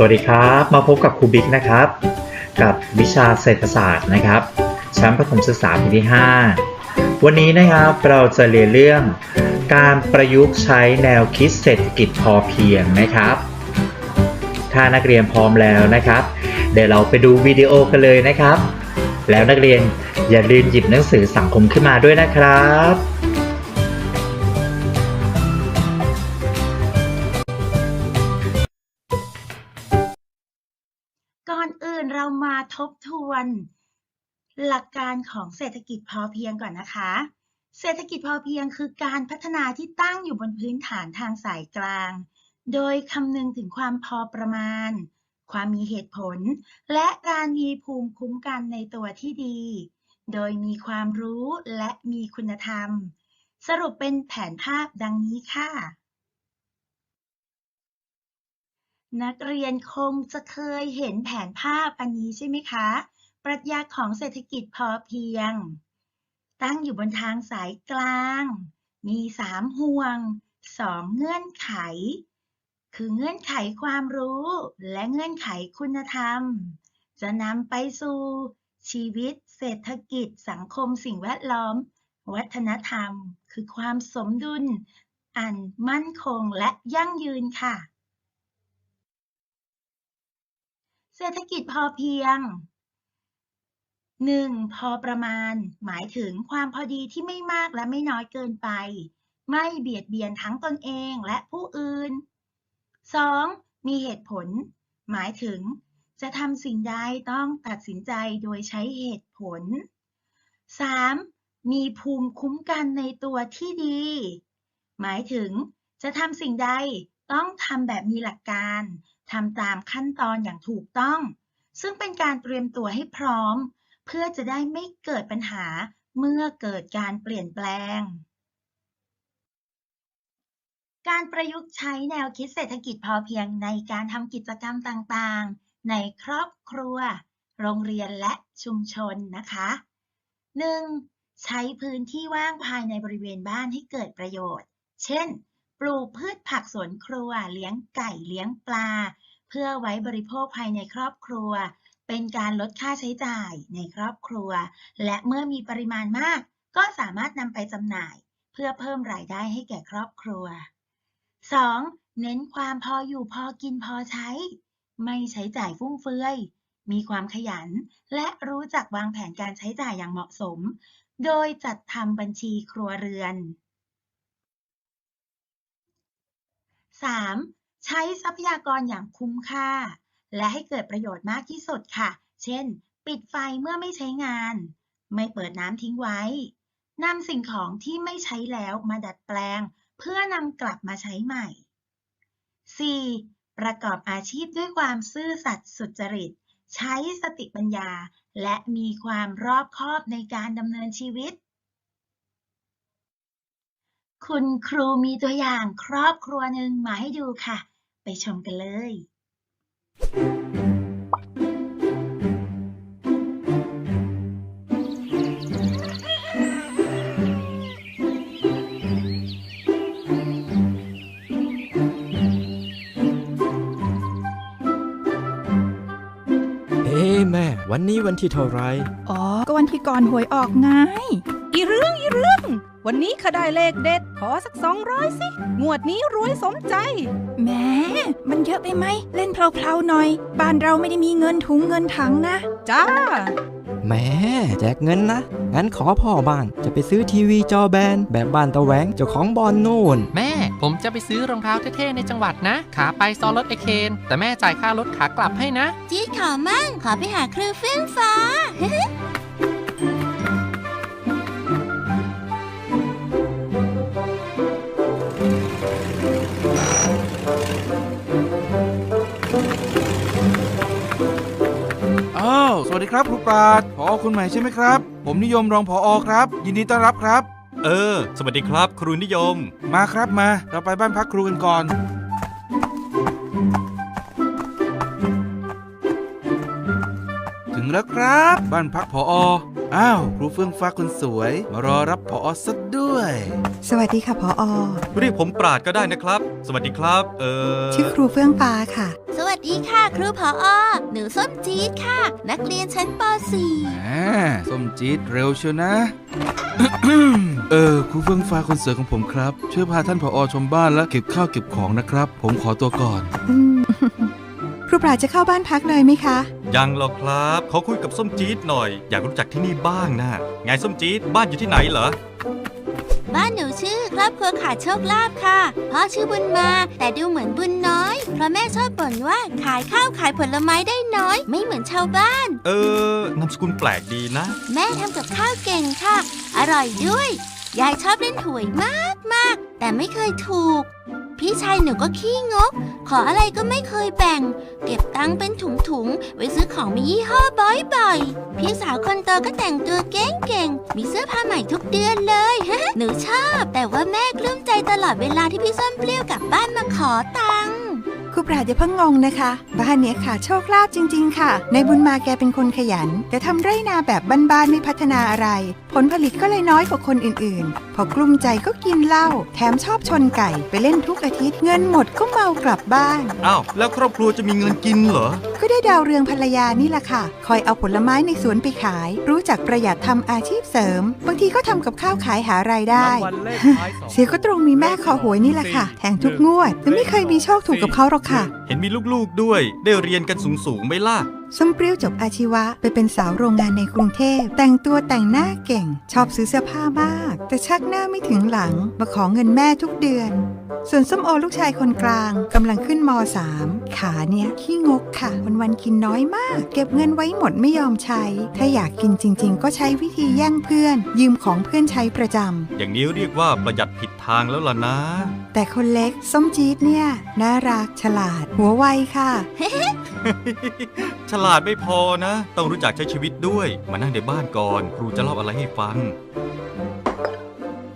สวัสดีครับ มาพบกับครูบิ๊กนะครับ กับวิชาเศรษฐศาสตร์นะครับชั้นประถมศึกษาปีที่ 5 วันนี้นะครับเราจะเรียนเรื่องการประยุกต์ใช้แนวคิดเศรษฐกิจพอเพียงนะครับ ถ้านักเรียนพร้อมแล้วนะครับ เดี๋ยวเราไปดูวิดีโอกันเลยนะครับ แล้วนักเรียนอย่าลืมหยิบหนังสือสังคมขึ้นมาด้วยนะครับ อื่นเรามาทบทวน หลักการของเศรษฐกิจพอเพียงก่อนนะคะ เศรษฐกิจพอเพียงคือการพัฒนาที่ตั้งอยู่บนพื้นฐานทางสายกลาง โดยคำนึงถึงความพอประมาณ ความมีเหตุผล และการมีภูมิคุ้มกันในตัวที่ดี โดยมีความรู้และมีคุณธรรม สรุปเป็นแผนภาพดังนี้ค่ะ นักเรียนคงจะเคยเห็นแผนภาพอันนี้ใช่ไหมคะ ปรัชญาของเศรษฐกิจพอเพียง ตั้งอยู่บนทางสายกลาง มีสามห่วงสองเงื่อนไข คือเงื่อนไขความรู้และเงื่อนไขคุณธรรม จะนำไปสู่ชีวิต เศรษฐกิจ สังคมสิ่งแวดล้อม วัฒนธรรม คือความสมดุล อันมั่นคงและยั่งยืนค่ะ เศรษฐกิจพอเพียง 1. พอประมาณ หมายถึงความพอดีที่ไม่มากและไม่น้อยเกินไป ไม่เบียดเบียนทั้งตนเองและผู้อื่น 2. มีเหตุผล หมายถึง จะทำสิ่งใดต้องตัดสินใจโดยใช้เหตุผล 3. มีภูมิคุ้มกันในตัวที่ดี หมายถึง จะทำสิ่งใดต้องทำแบบมีหลักการ ทำตามขั้นตอนอย่างถูกต้อง ซึ่งเป็นการเตรียมตัวให้พร้อม เพื่อจะได้ไม่เกิดปัญหาเมื่อเกิดการเปลี่ยนแปลง การประยุกต์ใช้แนวคิดเศรษฐกิจพอเพียงในการทำกิจกรรมต่างๆ ในครอบครัว โรงเรียนและชุมชนนะคะ 1. ใช้พื้นที่ว่างภายในบริเวณบ้านให้เกิดประโยชน์ เช่น ปลูกพืชผักสวนครัว เลี้ยงไก่เลี้ยงปลา เพื่อไว้บริโภคภายในครอบครัว เป็นการลดค่าใช้จ่ายในครอบครัว และเมื่อมีปริมาณมาก ก็สามารถนำไปจำหน่าย เพื่อเพิ่มรายได้ให้แก่ครอบครัว 2. เน้นความพออยู่พอกินพอใช้ ไม่ใช้จ่ายฟุ่มเฟือย มีความขยัน และรู้จักวางแผนการใช้จ่ายอย่างเหมาะสม โดยจัดทำบัญชีครัวเรือน 3. ใช้ทรัพยากรอย่างคุ้มค่า และให้เกิดประโยชน์มากที่สุดค่ะ เช่น ปิดไฟเมื่อไม่ใช้งาน ไม่เปิดน้ำทิ้งไว้นำสิ่งของที่ไม่ใช้แล้วมาดัดแปลง เพื่อนำกลับมาใช้ใหม่ 4. ประกอบอาชีพด้วยความซื่อสัตย์สุจริต ใช้สติปัญญา และมีความรอบคอบในการดำเนินชีวิต คุณครูมีตัวอย่างครอบครัวหนึ่งมาให้ดูค่ะ ไปชมกันเลย เอ้แม่ วันนี้วันที่เท่าไหรอ๋อ ก็วันที่ก่อนหวยออกไงอีเรื่องอีเรื่อง วันนี้ข้าได้เลขเด็ด ขอสักสองร้อยสิ งวดนี้รวยสมใจ แหม มันเยอะไปไหม เล่นเพลาๆหน่อย บ้านเราไม่ได้มีเงินถุงเงินถังนะ จ้า แหม่แจกเงินนะ งั้นขอพ่อบ้าง จะไปซื้อทีวีจอแบน แบบบ้านตะแหวงเจ้าของบอลนู่น แม่ ผมจะไปซื้อรองเท้าเท่ๆในจังหวัดนะ ขาไปซอรถไอเคน แต่แม่จ่ายค่ารถขากลับให้นะ จี๊ดขอมั่ง ขอไปหาครูเฟื่องฟ้า สวัสดีครับครูปราดพอคุณใหม่ใช่ไหมครับ ผมนิยมรองพออครับ ยินดีต้อนรับครับ เออ สวัสดีครับ ครูนิยม มาครับมา เราไปบ้านพักครูกันก่อน ถึงแล้วครับ บ้านพักพอออ้าว ครูเฟื่องฟ้าคนสวย มารอรับพออสักด้วย สวัสดีค่ะพออเรียกผมปราดก็ได้นะครับ สวัสดีครับ เออชื่อครูเฟื่องฟ้าค่ะ สวัสสดีค่ะ ครูผออหนูส้มจี๊ดค่ะ นักเรียนชั้นปแหมส้มจี๊ดเร็วเชียวนะ เออครูเฟื่องฟ้าคนสวยของผมครับ ช่วยพาท่านผอชมบ้านและเก็บข้าวเก็บของนะครับ ผมขอตัวก่อนอืมครูปราบจะเข้าบ้านพักเลยไหมคะ ยังหรอกครับ ขอคุยกับส้มจี๊ดหน่อย อยากรู้จักที่นี่บ้างนะไงส้มจี๊ดบ้านอยู่ที่ไหนเหรอ .4 บ้านหนูชื่อครอบครัวขาดโชคลาภค่ะพ่อชื่อบุญมา แต่ดูเหมือนบุญน้อย เพราะแม่ชอบบ่นว่าขายข้าวขายผลไม้ได้น้อย ไม่เหมือนชาวบ้าน เออนามสกุลแปลกดีนะ แม่ทำกับข้าวเก่งค่ะ อร่อยด้วย ยายชอบเล่นหวยมากมากๆแต่ไม่เคยถูก พี่ชายหนูก็ขี้งก ขออะไรก็ไม่เคยแบ่ง เก็บตังค์เป็นถุงๆ ไว้ซื้อของมียี่ห้อบ่อยๆ พี่สาวคนโตก็แต่งตัวเก่งๆ มีเสื้อผ้าใหม่ทุกเดือนเลยหนูชอบ แต่ว่าแม่กลุ้มใจตลอดเวลาที่พี่ส้มเปรี้ยวกลับบ้านมาขอตังค์ครูปราบอย่าเพิ่งงงนะคะ บ้านเนี้ยค่ะ โชคลาภจริง ๆ ค่ะ ในบุญมาแกเป็นคนขยัน แต่ทำไร่นาแบบบ้านๆไม่พัฒนาอะไร ผลผลิตก็เลยน้อยกว่าคนอื่นๆ พอกลุ้มใจก็กินเหล้าแถมชอบชนไก่ไปเล่นทุกอาทิตย์เงินหมดก็เมากลับบ้าน อ้าวแล้วครอบครัวจะมีเงินกินเหรอ ก็ได้ดาวเรืองภรรยานี่แหละค่ะ คอยเอาผลไม้ในสวนไปขาย รู้จักประหยัดทำอาชีพเสริม บางทีก็ทำกับข้าวขายหารายได้ เสียก็ตรงมีแม่คอหวยนี่แหละค่ะแทงทุกงวดแต่ไม่เคยมีโชคถูกกับเขาหรอกค่ะ เห็นมีลูกๆด้วย ได้เรียนกันสูงๆไหมล่ะ ส้มเปรี้ยวจบอาชีวะไปเป็นสาวโรงงานในกรุงเทพ แต่งตัวแต่งหน้าเก่ง ชอบซื้อเสื้อผ้ามาก แต่ชักหน้าไม่ถึงหลัง มาขอเงินแม่ทุกเดือน ส่วนส้มโอลูกชายคนกลางกำลังขึ้นม .3 ขาเนี่ยขี้งกค่ะ วันๆกินน้อยมาก เก็บเงินไว้หมดไม่ยอมใช้ ถ้าอยากกินจริง ๆ ก็ใช้วิธีแย่งเพื่อน ยืมของเพื่อนใช้ประจำ อย่างนี้เรียกว่าประหยัดผิดทางแล้วล่ะนะ แต่คนเล็กส้มจี๊ดเนี่ยน่ารักฉลาด หัวไวค่ะ ฉลาดไม่พอนะ ต้องรู้จักใช้ชีวิตด้วย มานั่งในบ้านก่อน ครูจะเล่าอะไรให้ฟัง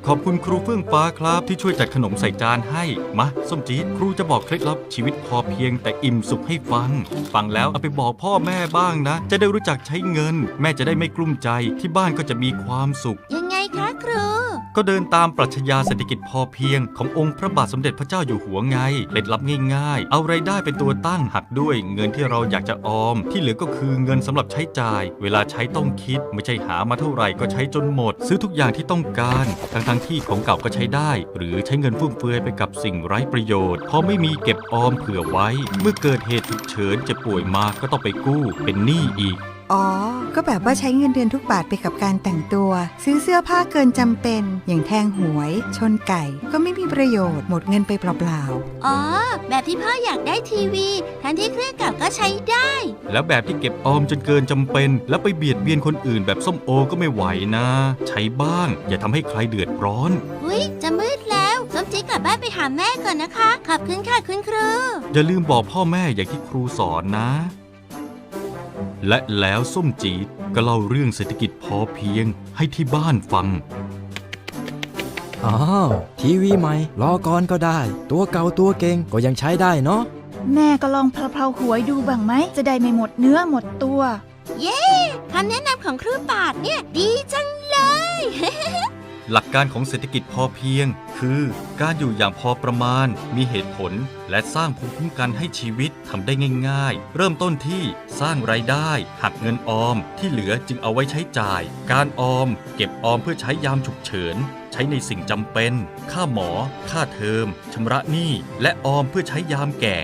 ขอบคุณครูเฟื่องฟ้าครับที่ช่วยจัดขนมใส่จานให้มาส้มจี๊ดครูจะบอกเคล็ดลับชีวิตพอเพียงแต่อิ่มสุขให้ฟัง ฟังแล้วเอาไปบอกพ่อแม่บ้างนะ จะได้รู้จักใช้เงิน แม่จะได้ไม่กลุ้มใจที่บ้านก็จะมีความสุข ยังไงคะครู ก็เดินตามปรัชญาเศรษฐกิจพอเพียงขององค์พระบาทสมเด็จพระเจ้าอยู่หัวไงเคล็ดลับง่ายๆ เอาไรายได้เป็นตัวตั้งหักด้วยเงินที่เราอยากจะออม ที่เหลือก็คือเงินสำหรับใช้จ่าย เวลาใช้ต้องคิด ไม่ใช่หามาเท่าไหร่ก็ใช้จนหมด ซื้อทุกอย่างที่ต้องการ ทั้งๆที่ของเก่าก็ใช้ได้ หรือใช้เงินฟุ่มเฟือยไปกับสิ่งไร้ประโยชน์พราะไม่มีเก็บออมเผื่อไว้ เมื่อเกิดเหตุฉุกเฉินจะป่วยมาก็ต้องไปกู้ เป็นหนี้อีก อ๋อ ก็แบบว่าใช้เงินเดือนทุกบาทไปกับการแต่งตัว ซื้อเสื้อผ้าเกินจำเป็น อย่างแทงหวย ชนไก่ ก็ไม่มีประโยชน์หมดเงินไปเปล่าอ๋อ แบบที่พ่ออยากได้ทีวีทั้งที่เครื่องเก่าก็ใช้ได้ แล้วแบบที่เก็บออมจนเกินจำเป็น แล้วไปเบียดเบียนคนอื่นแบบส้มโอก็ไม่ไหวนะ ใช้บ้าง อย่าทำให้ใครเดือดร้อนอุ๊ยจะมืดแล้วส้มจี๊ดกลับบ้านไปหาแม่ก่อนนะคะ ขอบคุณค่ะคุณครู อย่าลืมบอกพ่อแม่อย่างที่ครูสอนนะ และแล้วส้มจีดก็เล่าเรื่องเศรษฐกิจพอเพียงให้ที่บ้านฟัง อ้าว ทีวีใหม่ รอก่อนก็ได้ ตัวเก่าตัวเก่งก็ยังใช้ได้เนาะ แม่ก็ลองเพลาๆหวยดูบ้างไหม จะได้ไม่หมดเนื้อหมดตัว เย้คำแนะนำของครูปาดเนี่ย ดีจังเลย หลักการของเศรษฐกิจพอเพียง คือการอยู่อย่างพอประมาณ มีเหตุผล และสร้างภูมิคุ้มกันให้ชีวิตทำได้ง่ายๆ เริ่มต้นที่สร้างรายได้ หักเงินออมที่เหลือจึงเอาไว้ใช้จ่าย การออม เก็บออมเพื่อใช้ยามฉุกเฉินใช้ในสิ่งจำเป็น ค่าหมอ ค่าเทอมชำระหนี้ และออมเพื่อใช้ยามแก่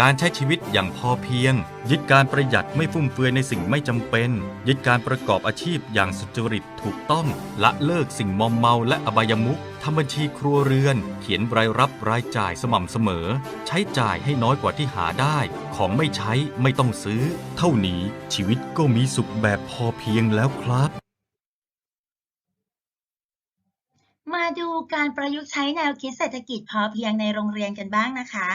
การใช้ชีวิตอย่างพอเพียง ยึดการประหยัดไม่ฟุ่มเฟือยในสิ่งไม่จำเป็น ยึดการประกอบอาชีพอย่างสุจริตถูกต้อง ละเลิกสิ่งมอมเมาและอบายมุขทำบัญชีครัวเรือน เขียนรายรับรายจ่ายสม่ำเสมอ ใช้จ่ายให้น้อยกว่าที่หาได้ ของไม่ใช้ไม่ต้องซื้อ เท่านี้ชีวิตก็มีสุขแบบพอเพียงแล้วครับ มาดูการประยุกต์ใช้แนวคิดเศรษฐกิจพอเพียงในโรงเรียนกันบ้างนะคะ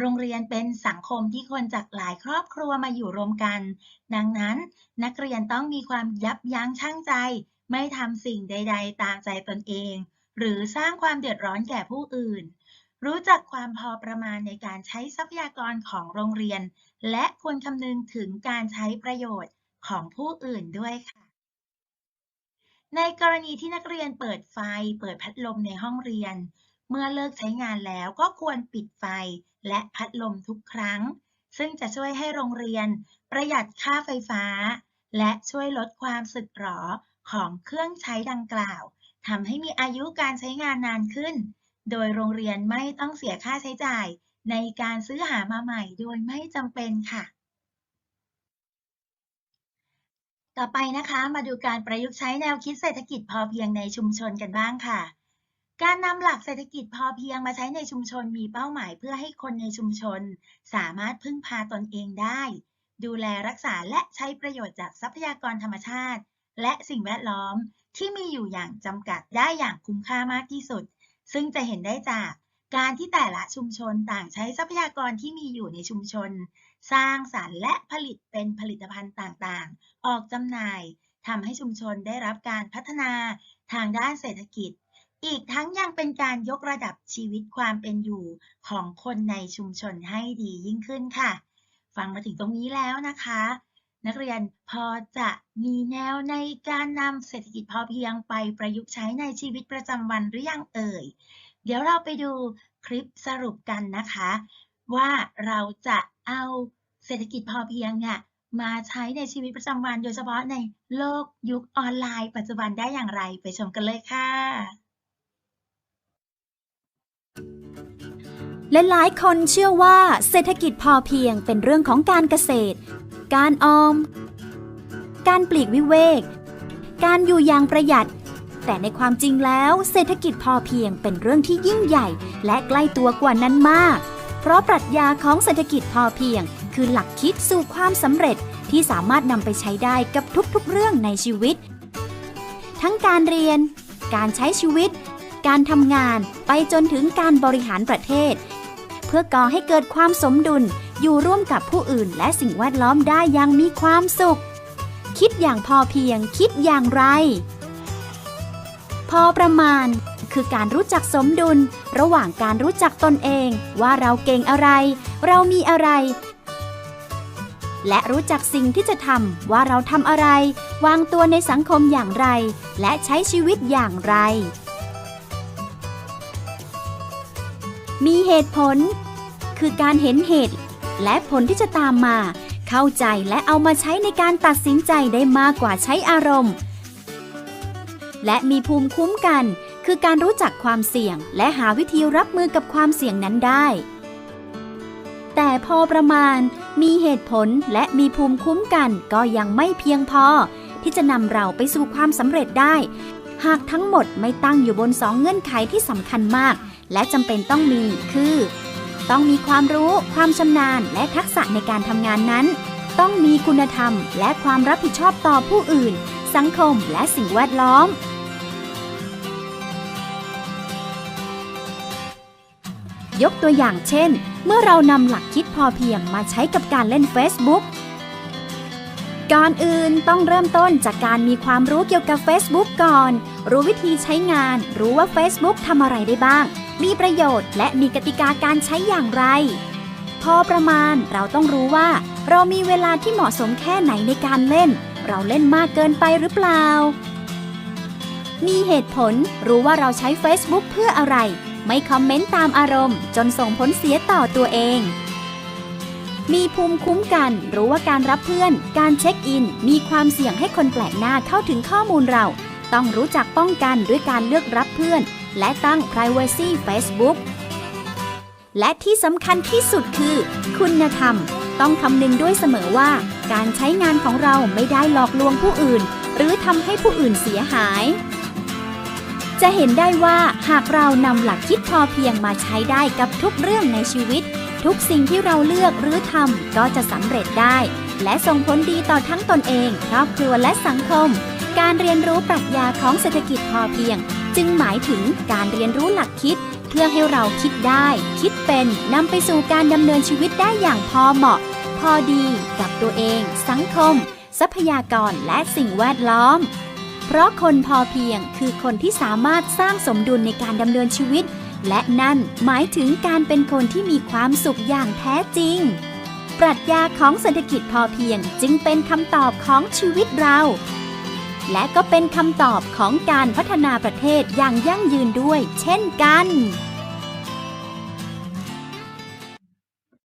โรงเรียนเป็นสังคมที่คนจากหลายครอบครัวมาอยู่รวมกัน ดังนั้นนักเรียนต้องมีความยับยั้งชั่งใจ ไม่ทำสิ่งใด ๆ ตามใจตนเอง หรือสร้างความเดือดร้อนแก่ผู้อื่น รู้จักความพอประมาณในการใช้ทรัพยากรของโรงเรียน และควรคำนึงถึงการใช้ประโยชน์ของผู้อื่นด้วยค่ะในกรณีที่นักเรียนเปิดไฟ เปิดพัดลมในห้องเรียน เมื่อเลิกใช้งานแล้วก็ควรปิดไฟและพัดลมทุกครั้ง ซึ่งจะช่วยให้โรงเรียนประหยัดค่าไฟฟ้า และช่วยลดความสึกหรอของเครื่องใช้ดังกล่าวทำให้มีอายุการใช้งานนานขึ้น โดยโรงเรียนไม่ต้องเสียค่าใช้จ่ายในการซื้อหามาใหม่โดยไม่จำเป็นค่ะ ต่อไปนะคะมาดูการประยุกต์ใช้แนวคิดเศรษฐกิจพอเพียงในชุมชนกันบ้างค่ะ การนำหลักเศรษฐกิจพอเพียงมาใช้ในชุมชนมีเป้าหมายเพื่อให้คนในชุมชน สามารถพึ่งพาตนเองได้ ดูแลรักษาและใช้ประโยชน์จากทรัพยากรธรรมชาติ และสิ่งแวดล้อมที่มีอยู่อย่างจำกัดได้อย่างคุ้มค่ามากที่สุด ซึ่งจะเห็นได้จากการที่แต่ละชุมชนต่างใช้ทรัพยากรที่มีอยู่ในชุมชน สร้างสรรค์และผลิตเป็นผลิตภัณฑ์ต่างๆ ออกจำหน่ายทำให้ชุมชนได้รับการพัฒนาทางด้านเศรษฐกิจ อีกทั้งยังเป็นการยกระดับชีวิตความเป็นอยู่ของคนในชุมชนให้ดียิ่งขึ้นค่ะ ฟังมาถึงตรงนี้แล้วนะคะ นักเรียนพอจะมีแนวในการนำเศรษฐกิจพอเพียงไปประยุกต์ใช้ในชีวิตประจำวันหรือยังเอ่ย เดี๋ยวเราไปดูคลิปสรุปกันนะคะ ว่าเราจะเอาเศรษฐกิจพอเพียงเนี่ยมาใช้ในชีวิตประจำวันโดยเฉพาะในโลกยุคออนไลน์ ปัจจุบันได้อย่างไรไปชมกันเลยค่ะ และหลายคนเชื่อว่าเศรษฐกิจพอเพียงเป็นเรื่องของการเกษตร การออม การปลีกวิเวก การอยู่อย่างประหยัด แต่ในความจริงแล้วเศรษฐกิจพอเพียงเป็นเรื่องที่ยิ่งใหญ่ และใกล้ตัวกว่านั้นมาก เพราะปรัชญาของเศรษฐกิจพอเพียง คือหลักคิดสู่ความสำเร็จที่สามารถนำไปใช้ได้กับทุกๆ เรื่องในชีวิต ทั้งการเรียน การใช้ชีวิต การทำงานไปจนถึงการบริหารประเทศ เพื่อก่อให้เกิดความสมดุล อยู่ร่วมกับผู้อื่น และสิ่งแวดล้อมได้อย่างมีความสุข คิดอย่างพอเพียง คิดอย่างไร พอประมาณ คือการรู้จักสมดุล ระหว่างการรู้จักตนเอง ว่าเราเก่งอะไร เรามีอะไร และรู้จักสิ่งที่จะทำว่าเราทำอะไร วางตัวในสังคมอย่างไร และใช้ชีวิตอย่างไร มีเหตุผล คือการเห็นเหตุ และผลที่จะตามมา เข้าใจและเอามาใช้ในการตัดสินใจได้มากกว่าใช้อารมณ์ และมีภูมิคุ้มกัน คือการรู้จักความเสี่ยง และหาวิธีรับมือกับความเสี่ยงนั้นได้ แต่พอประมาณ มีเหตุผลและมีภูมิคุ้มกันก็ยังไม่เพียงพอ ที่จะนำเราไปสู่ความสำเร็จได้ หากทั้งหมดไม่ตั้งอยู่บนสองเงื่อนไขที่สำคัญมาก และจำเป็นต้องมีคือ ต้องมีความรู้ ความชำนาญ และทักษะในการทำงานนั้น ต้องมีคุณธรรม และความรับผิดชอบต่อผู้อื่น สังคมและสิ่งแวดล้อม ยกตัวอย่างเช่น เมื่อเรานำหลักคิดพอเพียงมาใช้กับการเล่น Facebook ก่อนอื่นต้องเริ่มต้นจากการมีความรู้เกี่ยวกับ Facebook ก่อน รู้วิธีใช้งาน รู้ว่า Facebook ทำอะไรได้บ้าง มีประโยชน์และมีกติกาการใช้อย่างไร พอประมาณเราต้องรู้ว่า เรามีเวลาที่เหมาะสมแค่ไหนในการเล่น เราเล่นมากเกินไปหรือเปล่า มีเหตุผลรู้ว่าเราใช้ Facebook เพื่ออะไร ไม่คอมเมนต์ตามอารมณ์ จนส่งผลเสียต่อตัวเองมีภูมิคุ้มกันรู้ว่าการรับเพื่อน การเช็คอิน มีความเสี่ยงให้คนแปลกหน้าเข้าถึงข้อมูลเรา ต้องรู้จักป้องกันด้วยการเลือกรับเพื่อน และตั้ง Privacy Facebook และที่สำคัญที่สุดคือ คุณธรรม ต้องคำนึงด้วยเสมอว่า การใช้งานของเราไม่ได้หลอกลวงผู้อื่น หรือทำให้ผู้อื่นเสียหาย จะเห็นได้ว่าหากเรานำหลักคิดพอเพียงมาใช้ได้กับทุกเรื่องในชีวิต ทุกสิ่งที่เราเลือกหรือทำก็จะสำเร็จได้ และส่งผลดีต่อทั้งตนเอง ครอบครัวและสังคม การเรียนรู้ปรัชญาของเศรษฐกิจพอเพียง จึงหมายถึงการเรียนรู้หลักคิด เพื่อให้เราคิดได้ คิดเป็นนำไปสู่การดำเนินชีวิตได้อย่างพอเหมาะ พอดีกับตัวเอง สังคม ทรัพยากรและสิ่งแวดล้อม เพราะคนพอเพียงคือคนที่สามารถสร้างสมดุลในการดำเนินชีวิต และนั่นหมายถึงการเป็นคนที่มีความสุขอย่างแท้จริง ปรัชญาของเศรษฐกิจพอเพียงจึงเป็นคำตอบของชีวิตเรา และก็เป็นคำตอบของการพัฒนาประเทศอย่างยั่งยืนด้วย เช่นกัน